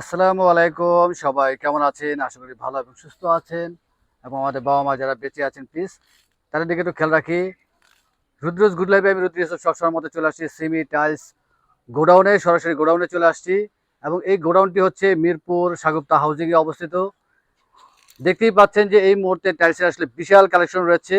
আসসালামু আলাইকুম, সবাই কেমন আছেন? আশা করি ভালো এবং সুস্থ আছেন। এবং আমাদের বাবা মা যারা বেঁচে আছেন প্লিজ তাদের দিকে একটু খেয়াল রাখি। রুদ্রজ গুড লাইফে আমি রুদ্র সবসময় মতো চলে আসছি। সিমি, টাইলস, গোডাউনে, সরাসরি গোডাউনে চলে আসছি। এবং এই গোডাউনটি হচ্ছে মিরপুর সাগুপ্তা হাউজিংয়ে অবস্থিত। দেখতেই পাচ্ছেন যে এই মুহূর্তে টাইলসের আসলে বিশাল কালেকশন রয়েছে।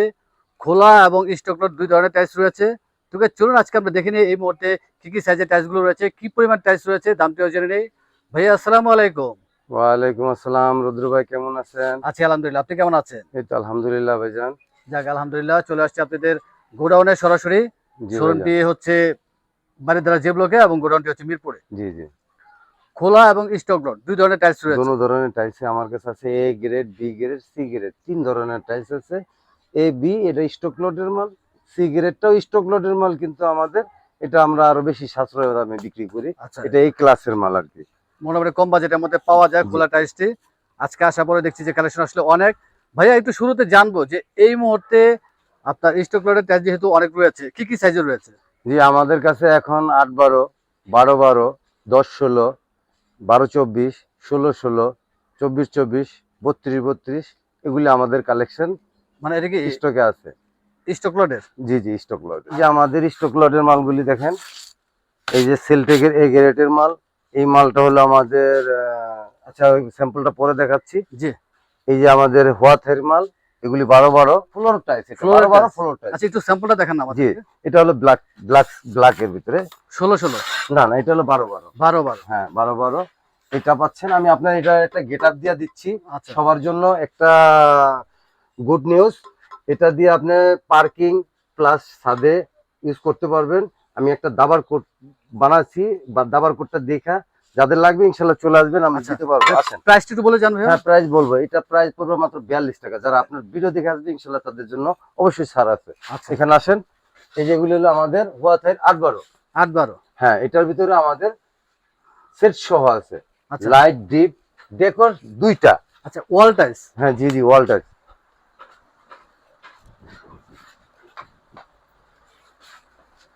খোলা এবং স্টক দুই ধরনের টাইলস রয়েছে। তোকে চলুন আজকে আমরা দেখে নিই এই মুহূর্তে কি কি সাইজের টাইলসগুলো রয়েছে, কি পরিমাণ টাইলস রয়েছে, দামটিও জেনে নেই। ভাইয়া আসসালামু আলাইকুম। ওয়ালাইকুম আসসালাম রুদ্র ভাই কেমন আছেন? আছি আলহামদুলিল্লাহ। আপনি কেমন আছেন? এই তো আলহামদুলিল্লাহ ভাইজান। যাক আলহামদুলিল্লাহ চলে আসছে আপনাদের গোডাউনে সরাসরি। শোরুমটি। হচ্ছে বাড়িধারা যে ব্লকে এবং গোডাউনটি হচ্ছে মিরপুরে। জি জি। খোলা এবং স্টক লোড দুই ধরনের টাইলস রয়েছে। দোনো ধরনের টাইলস আমার কাছে আছে A grade B grade C grade তিন ধরনের টাইলস আছে। এ বি এটা স্টক লোডের মাল সি গ্রেডটাও স্টক লোডের মাল কিন্তু আমাদের এটা আমরা আরও বেশি সাশ্রয় দামে বিক্রি করি। আচ্ছা। এটা এই ক্লাসের মাল আর কি। মোটামুটি কম বাজেটের মধ্যে পাওয়া যায় খোলা টাইলসটি। আজকে আসার পরে দেখছি যে কালেকশন আসলে অনেক। ভাইয়া একটু শুরুতে জানব যে এই মুহূর্তে আপনার স্টক লোডের টাইলস যেহেতু অনেক রয়েছে কি কি সাইজের রয়েছে? জি আমাদের কাছে এখন আট বারো বারো বারো দশ ষোলো বারো চব্বিশ ষোলো ষোলো চব্বিশ চব্বিশ বত্রিশ বত্রিশ এগুলি আমাদের কালেকশন মানে এটা কি স্টকে আছে। স্টক লোডের জি জি স্টক লট যে আমাদের স্টক লটের মালগুলি দেখেন এই যে সেলটেকের এ গ্রেডের মাল এই মালটা হলো আমাদের আচ্ছা স্যাম্পলটা পরে দেখাচ্ছি। জি। এই যে আমাদের হোয়াথের মাল এগুলি বারো বারো। ফ্লোর টাইস বারো বারো। ফ্লোর টাইস আচ্ছা একটু স্যাম্পলটা দেখান না জি এটা হলো ব্ল্যাক ব্ল্যাক ব্ল্যাকের ভিতরে। ষোলো ষোলো। না না এটা হলো বারো বারো। বারো বারো। হ্যাঁ বারো বারো। এটা পাচ্ছেন আমি আপনার এটা একটা গেট আপ দিয়ে দিচ্ছি। আচ্ছা। সবার জন্য একটা গুড নিউজ এটা দিয়ে আপনি পার্কিং প্লাস ছাদে ইউজ করতে পারবেন। আমি একটা দাবার কোড বানাচ্ছি বা দাবার কোডটা দেখা যাদের লাগবে ইনশাল্লাহ চলে আসবেন আমি আচ্ছা। দিতে পারব। আসেন প্রাইসটা একটু বলে জানবে হ্যাঁ প্রাইস বলব। এটা প্রাইস পড়বে মাত্র বিয়াল্লিশ টাকা। যারা আপনার ভিডিও দেখে আসবে ইনশাল্লাহ তাদের জন্য অবশ্যই ছাড় আছে। আচ্ছা। এখানে আসেন। এই যেগুলো হলো আমাদের হোয়া হোয়াথাইট আট বারো আট বারো হ্যাঁ এটার ভিতরে আমাদের সেট সহ আছে। লাইট ডিপ ডেকোর দুইটা। আচ্ছা ওয়াল টাইলস হ্যাঁ জি জি ওয়ালটা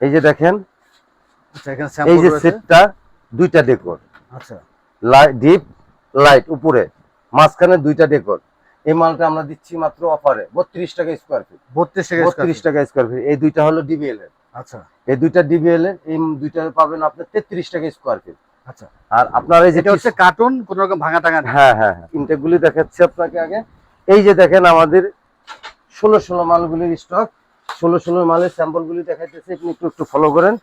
এই যে দেখেন এই যে সেটটা দুইটা ডেকোর আচ্ছা। লাইট ডিপ লাইট উপরে। মাঝখানে দুইটা ডেকোর এই মালটা আমরা দিচ্ছি মাত্র অফারে বত্রিশ টাকা স্কোয়ার ফিট বত্রিশ টাকা বত্রিশ টাকা স্কোয়ার ফিট এই দুইটা হলো ডিবিএল এর। আচ্ছা। এই দুইটা ডিবিএল এর এই দুইটা পাবেন আপনি তেত্রিশ টাকা স্কোয়ার ফিট আচ্ছা। আর আপনার এই যেটা হচ্ছে কার্টুন কোন রকম ভাঙা টাঙা হ্যাঁ হ্যাঁ হ্যাঁ। ইনটেকগুলি দেখাচ্ছি আপনাকে আগে। এই যে দেখেন আমাদের ষোলো ষোলো মালগুলির স্টক ষোলো ষোলো মালের স্যাম্পলগুলি দেখাইতেছে। আপনি একটু একটু ফলো করেন।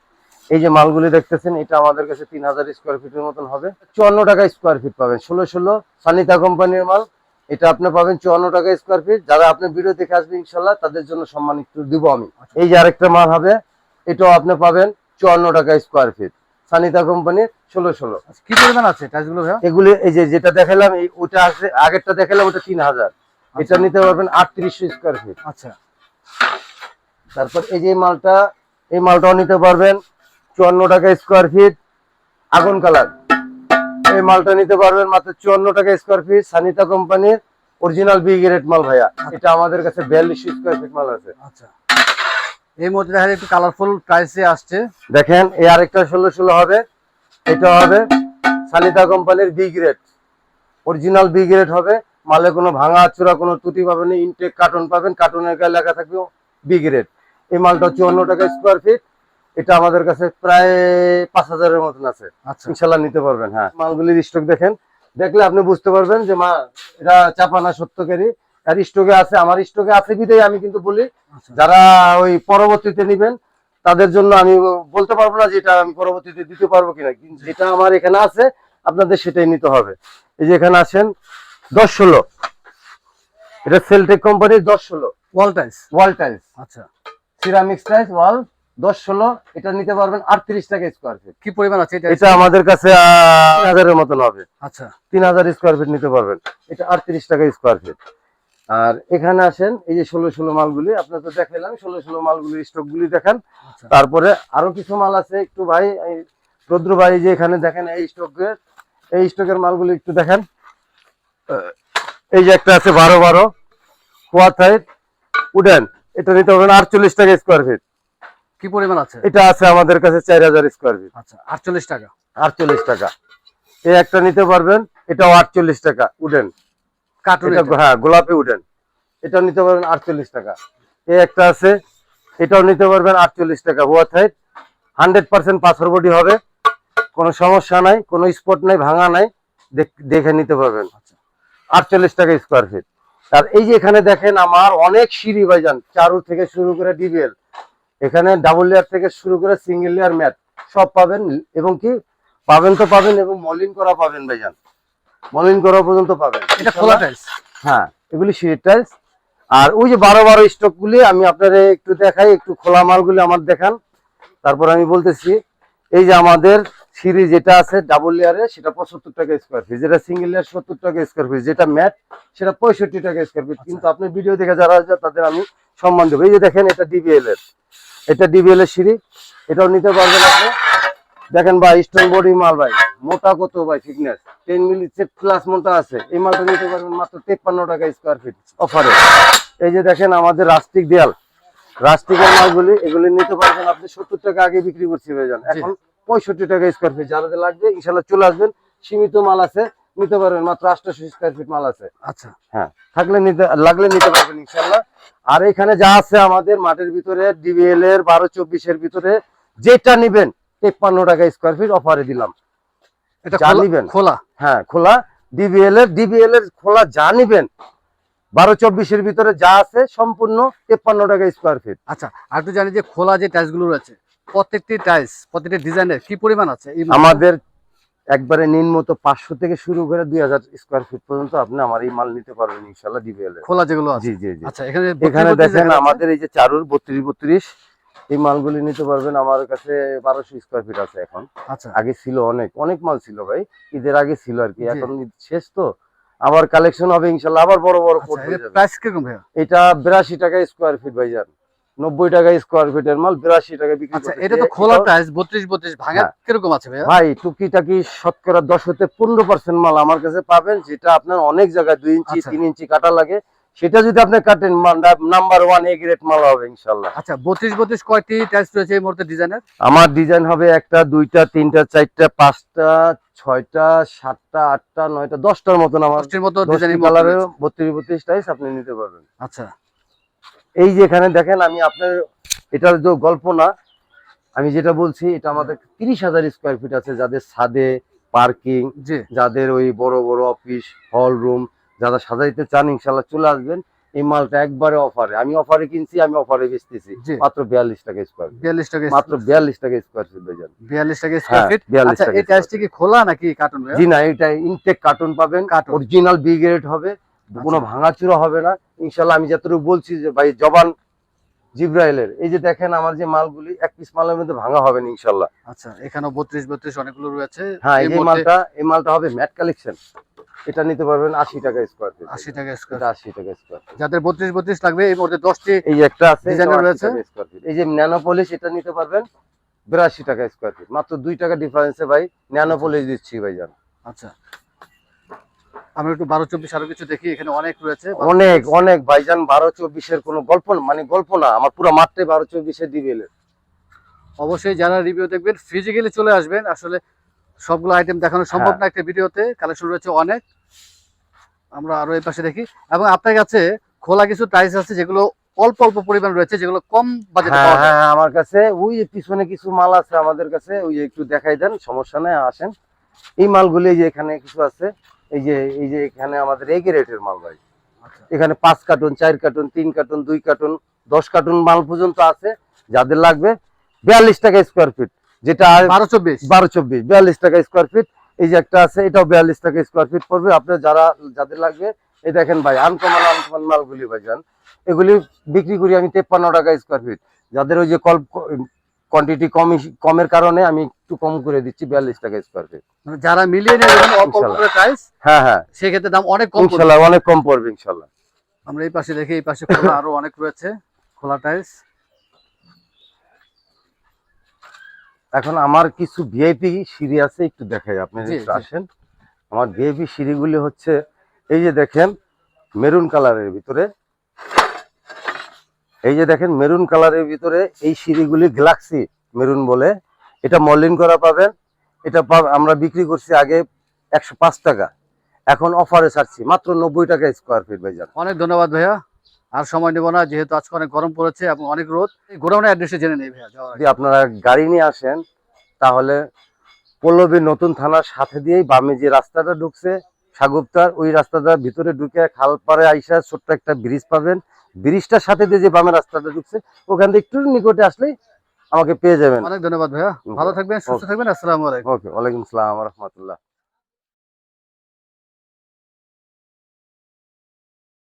এই যে মালগুলি দেখতেছেন এটা আমাদের কাছে তিন হাজার স্কোয়ার ফিটের মতন হবে। চুয়ান্ন টাকা স্কোয়ার ফিট পাবেন। ষোলো ষোলো সানিতা কোম্পানির মাল। এটা আপনি পাবেন চুয়ান্ন টাকা স্কোয়ার ফিট যারা আপনি ভিডিও দেখে আসবে ইনশাল্লাহ তাদের জন্য সম্মান একটু দিব আমি। এই যে আরেকটা মাল হবে এটাও আপনি পাবেন চুয়ান্ন টাকা স্কোয়ার ফিট সানিতা কোম্পানির ষোলো ষোলো। আচ্ছা, কি পরিমাণ আছে টাইলসগুলো এগুলি এই যে যেটা দেখালাম এই ওটা আছে আগেরটা দেখালাম ওটা তিন হাজার। এটা নিতে পারবেন আটত্রিশশো স্কোয়ার ফিট আচ্ছা। তারপর এই যে মালটা এই মালটাও নিতে পারবেন চুয়ান্ন টাকা স্কোয়ার ফিট আগুন কালার। এই মালটা নিতে পারবেন মাত্র চুয়ান্ন টাকা স্কোয়ার ফিট সানিতা কোম্পানির অরিজিনাল বি গ্রেড মাল ভাইয়া। এটা আমাদের কাছে বিয়াল্লিশ স্কোয়ার ফিট মাল আছে। আচ্ছা। এই মধ্যে দেখা একটু কালারফুল প্রাইসে আসছে। দেখেন এই আরেকটা ষোলো ষোলো হবে। এটা হবে সানিতা কোম্পানির B grade original B grade হবে। মালে কোনো ভাঙা চূড়া কোনো ত্রুটি পাবেন ইনটেক কার্টন পাবেন। কার্টনের গায়ে লেখা থাকবে বি গ্রেড এই মালটা চুয়ান্ন টাকা স্কোয়ার ফিট এটা আমাদের কাছে প্রায় পাঁচ হাজারের মতন আছে। আচ্ছা। ইনশাল্লাহ নিতে পারবেন হ্যাঁ। মালগুলির স্টক দেখেন। দেখলে আপনি বুঝতে পারবেন যে মা এটা চাপানা সত্যকারী আর স্টকে আছে আমার স্টকে আছে বিদায় আমি কিন্তু বলি আচ্ছা। যারা ওই পরবর্তীতে নিবেন তাদের জন্য আমি বলতে পারব না যে এটা আমি পরবর্তীতে দিতে পারব কিনা। কিন্তু যেটা আমার এখানে আছে আপনাদের সেটাই নিতে হবে। এই যে এখানে আসেন দশ ষোলো। এটা সেলটেক কোম্পানির দশ ষোলো। ওয়াল টাইলস ওয়াল টাইলস আচ্ছা। সিরামিক্স টাইলস ওয়াল দশ ষোলো এটা নিতে পারবেন আটত্রিশ টাকা স্কোয়ার ফিট কি পরিমাণ আছে এটা? এটা আমাদের কাছে তিন হাজারের মতন হবে। আচ্ছা। তিন হাজার স্কোয়ার ফিট নিতে পারবেন। এটা আটত্রিশ টাকা স্কোয়ার ফিট আর এখানে আসেন এই যে ষোলো ষোলো মালগুলি আপনার তো দেখাইলাম ষোলো ষোলো মালগুলির স্টকগুলি দেখেন। আচ্ছা। তারপরে আরও কিছু মাল আছে একটু ভাই রুদ্র ভাই যে এখানে দেখেন এই স্টকের এই স্টকের মালগুলি একটু দেখেন। এই যে একটা আছে বারো বারো কোয়াথাইট উডেন এটা নিতে পারবেন আটচল্লিশ টাকা স্কোয়ার ফিট কি পরিমাণ আছে? এটা আছে আমাদের কাছে চার হাজার স্কোয়ার ফিট আচ্ছা আটচল্লিশ টাকা। আটচল্লিশ টাকা। এই একটা নিতে পারবেন এটাও আটচল্লিশ টাকা উডেন হ্যাঁ গোলাপি উডেন এটাও নিতে পারবেন আটচল্লিশ টাকা। এই একটা আছে এটাও নিতে পারবেন আটচল্লিশ টাকা। হুয়া থাইট হান্ড্রেড পার্সেন্ট পাথর বডি হবে কোনো সমস্যা নাই কোনো স্পট নাই ভাঙা নাই দেখে নিতে পারবেন। আটচল্লিশ টাকা স্কোয়ার ফিট আর এই যে এখানে দেখেন আমার অনেক সিঁড়ি ভাইজান চারু থেকে শুরু করে ডিবিএল এখানে ডাবল লেয়ার থেকে শুরু করে সিঙ্গেল লেয়ার ম্যাট সব পাবেন এবং কি পাবেন তো পাবেন এবং মলিন করা পাবেন ভাইজান। মলিন করা পর্যন্ত পাবেন। এটা খোলা টাইলস হ্যাঁ এগুলি সিঁড়ির টাইলস আর ওই যে বারো বারো স্টক গুলি আমি আপনাদের একটু দেখাই একটু খোলা মালগুলি আমার দেখান। তারপর আমি বলতেছি এই যে আমাদের সিঁড়ি যেটা আছে ডাবল লেয়ারে সেটা পঁচাত্তর টাকা স্কোয়ার ফিট যেটা সিঙ্গেল লেয়ার সত্তর টাকা স্কোয়ার ফিট যেটা ম্যাট সেটা পঁয়ষট্টি টাকা স্কোয়ার ফিট কিন্তু আপনি ভিডিও দেখে যারা আছে তাদের আমি সম্মান দেবো। এই যে দেখেন এটা ডিবিএল এর। এটা ডিবিএল এর সিঁড়ি। এটাও নিতে পারবেন আপনি। দেখেন ভাই স্টোন বডি মাল ভাই। মোটা কত ভাই ফিটনেস টেন মিলি প্লাস মোটা আছে। এই মালটা নিতে পারবেন মাত্র তেপ্পান্ন টাকা স্কোয়ার ফিট অফারে এই যে দেখেন আমাদের রাস্টিক দেয়াল। রাস্টিকের মালগুলি এগুলি নিতে পারবেন আপনি। সত্তর টাকা আগে বিক্রি করছি যান এখন পঁয়ষট্টি টাকা স্কোয়ার ফিট যাদের লাগবে ইনশাল্লাহ চলে আসবেন। সীমিত মাল আছে। নিতে পারবেন মাত্র আটশো স্কোয়ার ফিট মাল আছে। আচ্ছা। হ্যাঁ থাকলে নিতে লাগলে নিতে পারবেন ইনশাল্লাহ আর এখানে যা আছে আমাদের মাঠের ভিতরে ডিবিএল এর বারো চব্বিশের ভিতরে যেটা নিবেন তেপ্পান্ন টাকা স্কোয়ার ফিট অফারে দিলাম। এটা খোলা- নিবেন। খোলা? হ্যাঁ খোলা। ডিবিএল এর ডিবিএল এর খোলা যা নিবেন বারো চব্বিশের ভিতরে যা আছে সম্পূর্ণ তেপ্পান্ন টাকা স্কোয়ার ফিট আচ্ছা আর জানি যে খোলা যে টাইলসগুলো রয়েছে প্রত্যেকটি টাইলস প্রত্যেকটি ডিজাইনের কি পরিমাণ আছে? আমাদের একবারে নিম্নত পাঁচশো থেকে শুরু করে দুই হাজার স্কোয়ার ফিট পর্যন্ত আপনি আমার এই মাল নিতে পারবেন ইনশাল্লাহ ডিবিএল খোলা যেগুলো জি জি জি। আচ্ছা এখানে এখানে 32 দেখেন আমাদের এই যে চারুর বত্রিশ বত্রিশ এই মালগুলি নিতে পারবেন আমার কাছে বারোশো স্কোয়ার ফিট আছে এখন। আচ্ছা। আগে ছিল অনেক অনেক মাল ছিল ভাই। ঈদের আগে ছিল আর কি। এখন শেষ তো। আবার কালেকশন হবে ইনশাল্লাহ আবার বড় বড় প্রাইস কীরকম এটা বিরাশি টাকা স্কোয়ার ফিট ভাইজান। নব্বই টাকা স্কোয়ার ফিটের মাল বিরাশি টাকা বিক্রি আচ্ছা এটা তো খোলা টাইলস বত্রিশ বত্রিশ ভাঙা হ্যাঁ। কীরকম আছে ভাই টুকিটাকি শতকরা দশ হতে পনেরো পার্সেন্ট মাল আমার কাছে পাবেন যেটা আপনার অনেক জায়গায় দুই ইঞ্চি আচ্ছা। তিন ইঞ্চি কাটা লাগে। সেটা যদি আপনি কাটেন নাম্বার ওয়ান এ গ্রেড মাল হবে ইনশাল্লাহ আচ্ছা বত্রিশ বত্রিশ কয়টি টাইলস রয়েছে এই মুহূর্তে ডিজাইনের আমার ডিজাইন হবে একটা দুইটা তিনটা চারটা পাঁচটা ছয়টা সাতটা আটটা নয়টা দশটার মতন আমার মতো ডিজাইন কালারের বত্রিশ বত্রিশ টাইস আপনি নিতে পারবেন। আচ্ছা। এই যে এখানে দেখেন আমি আপনার এটার যে গল্প না আমি যেটা বলছি এটা আমাদের তিরিশ হাজার স্কোয়ার ফিট আছে যাদের ছাদে পার্কিং যাদের ওই বড় বড় অফিস হল রুম যারা সাজাইতে চান ইনশাল্লাহ চলে আসবেন। এই মালটা একবারে অফারে আমি অফারে কিনছি আমি অফারে বেচতেছি। মাত্র বিয়াল্লিশ টাকা স্কোয়ার বিয়াল্লিশ টাকা মাত্র বিয়াল্লিশ টাকা স্কোয়ার ফিট ভাইজান। বিয়াল্লিশ টাকা স্কোয়ার ফিট বিয়াল্লিশ আচ্ছা টাকা এই কি খোলা নাকি কার্টুন জি না এটা ইনটেক কার্টুন পাবেন। অরিজিনাল বি গ্রেড হবে। কোনো ভাঙাচুরো হবে না। ইনশাল্লাহ আমি যতটুকু বলছি যে ভাই জবান জিব্রাইলের। এই যে দেখেন আমার যে মালগুলি এক পিস মালের মধ্যে ভাঙা হবে না ইনশাল্লাহ। আচ্ছা এখানেও বত্রিশ বত্রিশ অনেকগুলো রয়েছে। হ্যাঁ এই মালটা এই মালটা হবে ম্যাট কালেকশন। এটা নিতে পারবেন আশি টাকা স্কোয়ার ফিট আশি টাকা স্কোয়ার আশি টাকা স্কোয়ার যাদের বত্রিশ বত্রিশ লাগবে এই মুহূর্তে দশটি এই একটা আছে Designer এটাও 80 রয়েছে? এই যে ন্যানো পলিশ এটা নিতে পারবেন বিরাশি টাকা স্কোয়ার ফিট মাত্র দুই টাকা ডিফারেন্সে ভাই ন্যানো পলিশ দিচ্ছি ভাই জান আচ্ছা আমরা একটু বারো চব্বিশ আরও কিছু দেখি এখানে অনেক রয়েছে। অনেক অনেক। ভাইজান বারো চব্বিশের কোনো গল্প মানে গল্প না আমার পুরো মাঠে বারো চব্বিশে দিবেল অবশ্যই যারা রিভিউ দেখবেন ফিজিক্যালি চলে আসবেন। আসলে সবগুলো আইটেম দেখানো সম্ভব হ্যাঁ। না একটা ভিডিওতে কালেকশন রয়েছে অনেক। আমরা আরও এই পাশে দেখি। এবং আপনার কাছে খোলা কিছু টাইলস আছে যেগুলো অল্প অল্প পরিমাণ রয়েছে যেগুলো কম বাজেটে হ্যাঁ পাওয়া যায়। হ্যাঁ আমার কাছে ওই পিছনে কিছু মাল আছে আমাদের কাছে ওই একটু দেখাই দেন সমস্যা নেই আসেন। এই মালগুলি যে এখানে কিছু আছে। এই যে এই যে এখানে আমাদের এই রেটের মাল ভাই। আচ্ছা। এখানে পাঁচ কার্টুন চার কার্টুন তিন কার্টুন দুই কার্টুন দশ কার্টুন মাল পর্যন্ত আছে যাদের লাগবে বিয়াল্লিশ টাকা স্কোয়ার ফিট যেটা বারো চব্বিশ। বারো চব্বিশ বিয়াল্লিশ টাকা স্কোয়ার ফিট এই যে একটা আছে এটাও বিয়াল্লিশ টাকা স্কোয়ার ফিট পড়বে। আপনার যারা যাদের লাগবে এই দেখেন ভাই আনকমন আনকমন মালগুলি ভাই যান এগুলি বিক্রি করি আমি তেপ্পান্ন টাকা স্কোয়ার ফিট যাদের ওই যে কল কোয়ান্টিটি কম কমের কারণে আমি একটু কম করে দিচ্ছি বিয়াল্লিশ টাকা স্কোয়ার ফিট মানে যারা মিলিয়ে করে টাইলস হ্যাঁ হ্যাঁ। সেক্ষেত্রে দাম অনেক কম পড়বে। ইনশাল্লাহ অনেক কম পড়বে ইনশাল্লাহ। আমরা এই পাশে দেখি এই পাশে খোলা আরও অনেক রয়েছে খোলা টাইলস এখন আমার কিছু ভিআইপি সিঁড়ি আছে একটু দেখাই আপনি। আসেন। আমার ভিআইপি সিঁড়িগুলি হচ্ছে এই যে দেখেন মেরুন কালারের ভিতরে। এই যে দেখেন মেরুন কালারের ভিতরে এই সিঁড়িগুলি গ্যালাক্সি মেরুন বলে। এটা মলিন করা পাবেন। এটা আমরা বিক্রি করছি আগে একশো পাঁচ টাকা। এখন অফারে ছাড়ছি মাত্র নব্বই টাকা স্কোয়ার ফিট ভাইজান অনেক ধন্যবাদ ভাইয়া। আর সময় নেব না যেহেতু আজকে অনেক গরম পড়েছে এবং অনেক রোদ। এই গোডাউনের অ্যাড্রেসে জেনে নেই ভাইয়া যদি আপনারা গাড়ি নিয়ে আসেন তাহলে পল্লবী নতুন থানার সাথে দিয়েই বামে যে রাস্তাটা ঢুকছে সাগুপ্তার ওই রাস্তাটা ভিতরে ঢুকে খাল পাড়ে আইসা ছোট্ট একটা ব্রিজ পাবেন। ব্রিজটার সাথে দিয়ে যে বামের রাস্তাটা ঢুকছে ওখান থেকে একটু নিকটে আসলে আমাকে পেয়ে যাবেন। অনেক ধন্যবাদ ভাইয়া। ভালো থাকবেন সুস্থ থাকবেন আসসালামু আলাইকুম। ওকে ওয়ালাইকুম আসসালাম রহমতুল্লাহ।